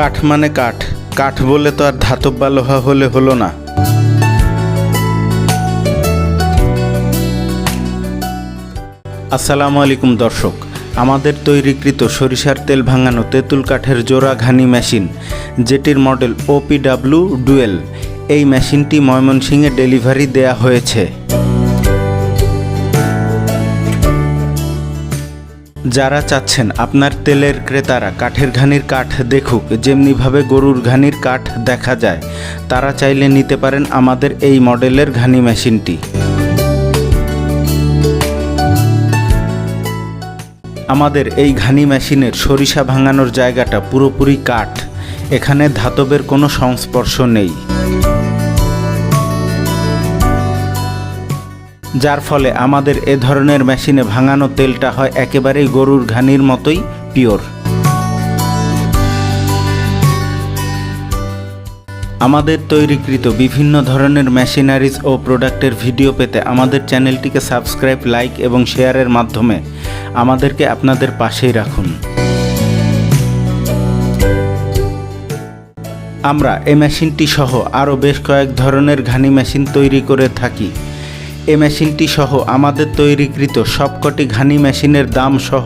কাঠ মানে কাঠ। কাঠ বলে তো আর ধাতব বা লোহা হলে হলো না। আসসালামু আলাইকুম দর্শক, আমাদের তৈরিকৃত সরিষার তেল ভাঙানো তেঁতুল কাঠের জোড়া ঘানি মেশিন, যেটির মডেল ওপিডাব্লিউ ডুয়েল। এই মেশিনটি ময়মনসিংহে ডেলিভারি দেয়া হয়েছে। যারা চাচ্ছেন আপনার তেলের ক্রেতারা কাঠের ঘানির কাঠ দেখুক, যেমনিভাবে গরুর ঘানির কাঠ দেখা যায়, তারা চাইলে নিতে পারেন আমাদের এই মডেলের ঘানি মেশিনটি। আমাদের এই ঘানি মেশিনের সরিষা ভাঙানোর জায়গাটা পুরোপুরি কাঠ, এখানে ধাতবের কোনো সংস্পর্শ নেই। যার ফলে আমাদের এ ধরনের মেশিনে ভাঙানো তেলটা হয় একেবারেই গরুর ঘানির মতোই পিওর। আমাদের তৈরিকৃত বিভিন্ন ধরনের মেশিনারিজ ও প্রোডাক্টের ভিডিও পেতে আমাদের চ্যানেলটিকে সাবস্ক্রাইব, লাইক এবং শেয়ারের মাধ্যমে আমাদেরকে আপনাদের পাশেই রাখুন। আমরা এই মেশিনটি সহ আরও বেশ কয়েক ধরনের ঘানি মেশিন তৈরি করে থাকি। এই মেশিনটি সহ আমাদের তৈরিকৃত সবকটি ঘানি মেশিনের দাম সহ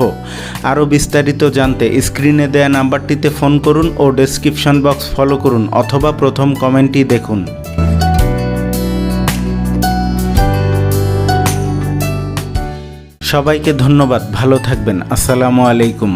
আরও বিস্তারিত জানতে স্ক্রিনে দেয়া নাম্বারটিতে ফোন করুন ও ডেসক্রিপশন বক্স ফলো করুন অথবা প্রথম কমেন্টটি দেখুন। সবাইকে ধন্যবাদ, ভালো থাকবেন, আসসালামু আলাইকুম।